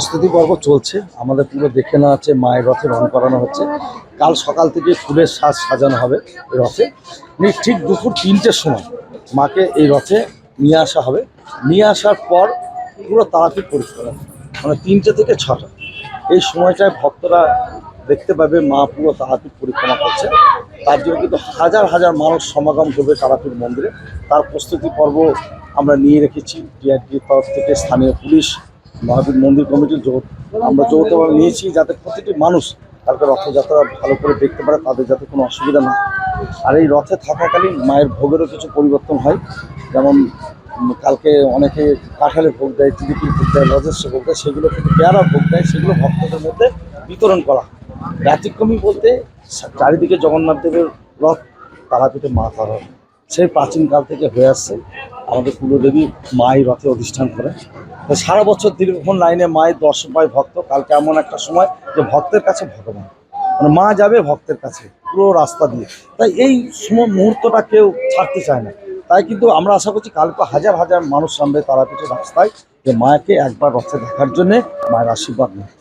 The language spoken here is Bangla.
প্রস্তুতি পর্ব চলছে। আমাদের পুরো দেখে নেওয়া হচ্ছে, মায়ের রথে রং করানো হচ্ছে। কাল সকাল থেকে ফুলের সাজ সাজানো হবে রথে। ঠিক দুপুর তিনটের সময় মাকে এই রথে নিয়ে আসা হবে। নিয়ে আসার পর পুরো তারাপীঠ পরিষ্কার। মানে তিনটে থেকে ছটা। এই সময়টায় ভক্তরা দেখতে পাবে মা পুরো তারাপীঠ পরিক্রমা করছে। তার জন্য কিন্তু হাজার হাজার মানুষ সমাগম করবে তারাপীঠ মন্দিরে। তার প্রস্তুতি পর্ব আমরা নিয়ে রেখেছি। টিআরটির তরফ থেকে, স্থানীয় পুলিশ মহাবীর মন্দির কমিটির যৌথ আমরা যৌথভাবে নিয়েছি যাতে প্রতিটি মানুষ কালকে রথযাত্রা ভালো করে দেখতে পারে, তাদের যাতে কোনো অসুবিধা না আর এই রথে থাকাকালীন মায়ের ভোগেরও কিছু পরিবর্তন হয়। যেমন কালকে অনেকে কাঁঠালের ভোগ দেয় জিলিপির ভোগ দেয়, রজস্ব ভোগ দেয়, সেগুলো কিন্তু পেয়ারা ভোগ দেয়, সেগুলো ভক্তদের মধ্যে বিতরণ করা। ব্যতিক্রমী বলতে চারিদিকে জগন্নাথ দেবের রথ তারাপীঠে মা তারা সেই প্রাচীনকাল থেকে হয়ে আসছে। আমাদের কুলদেবী মায়ের রথে অধিষ্ঠান করে তো সারা বছর দীর্ঘক্ষণ লাইনে মায়ের দর্শন পায় ভক্ত। কালকে এমন একটা সময় যে ভক্তের কাছে ভগবান। মানে মা যাবে ভক্তের কাছে, পুরো রাস্তা দিয়ে। তাই এই মুহূর্তটা কেউ ছাড়তে চায় না। তাই কিন্তু আমরা আশা করছি কালকে হাজার হাজার মানুষ নামবে তারাপীঠের রাস্তায় যে মাকে একবার রথে দেখার জন্যে মায়ের আশীর্বাদ নেয়।